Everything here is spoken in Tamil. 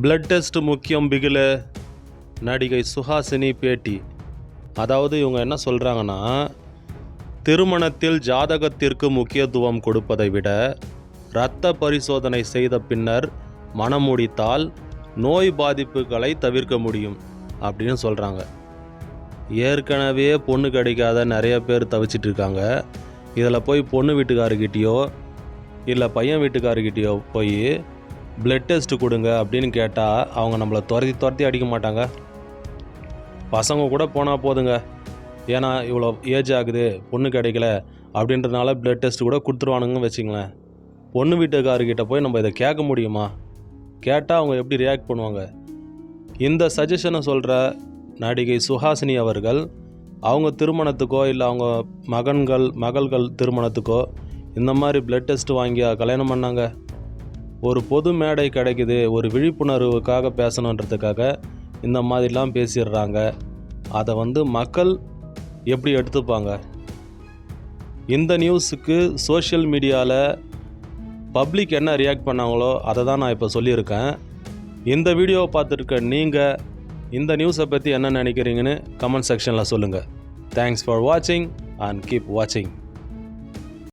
பிளட் டெஸ்ட் முக்கியம் பிகில. நடிகை சுஹாசினி பேட்டி. அதாவது இவங்க என்ன சொல்கிறாங்கன்னா திருமணத்தில் ஜாதகத்திற்கு முக்கியத்துவம் கொடுப்பதை விட இரத்த பரிசோதனை செய்த பின்னர் மனம் முடித்தால் நோய் பாதிப்புகளை தவிர்க்க முடியும் அப்படின்னு சொல்கிறாங்க ஏற்கனவே பொண்ணு கிடைக்காத நிறைய பேர் தவிச்சிட்டு இருக்காங்க. இதில் போய் பொண்ணு வீட்டுக்காரர்கிட்டயோ இல்லை பையன் வீட்டுக்காரர்கிட்டயோ போய் பிளட் டெஸ்ட்டு கொடுங்க அப்படின்னு கேட்டால் அவங்க நம்மளை துரத்தி துரத்தி அடிக்க மாட்டாங்க. பசங்க கூட போனால் போதுங்க. ஏன்னா இவ்வளோ ஏஜ் ஆகுது பொண்ணு கிடைக்கல அப்படின்றதுனால பிளட் டெஸ்ட் கூட கொடுத்துருவானுங்கன்னு வச்சுங்களேன். பொண்ணு வீட்டுக்காரர்கிட்ட போய் நம்ம இதை கேட்க முடியுமா? கேட்டால் அவங்க எப்படி ரியாக்ட் பண்ணுவாங்க? இந்த சஜஷனை சொல்கிற நடிகை சுஹாசினி அவர்கள் அவங்க திருமணத்துக்கோ இல்லை அவங்க மகன்கள் மகள்கள் திருமணத்துக்கோ இந்த மாதிரி பிளட் டெஸ்ட் வாங்கி கல்யாணம் பண்ணாங்க. ஒரு பொது மேடை கிடைக்குது ஒரு விழிப்புணர்வுக்காக பேசணுன்றதுக்காக இந்த மாதிரிலாம் பேசிடுறாங்க. அதை வந்து மக்கள் எப்படி எடுத்துப்பாங்க? இந்த நியூஸுக்கு சோஷியல் மீடியாவில் பப்ளிக் என்ன ரியாக்ட் பண்ணாங்களோ அதை தான் நான் இப்போ சொல்லியிருக்கேன். இந்த வீடியோவை பார்த்துருக்க நீங்கள் இந்த நியூஸை பற்றி என்ன நினைக்கிறீங்கன்னு கமெண்ட் செக்ஷனில் சொல்லுங்கள் தேங்க்ஸ் ஃபார் வாட்சிங் அண்ட் கீப் வாட்சிங்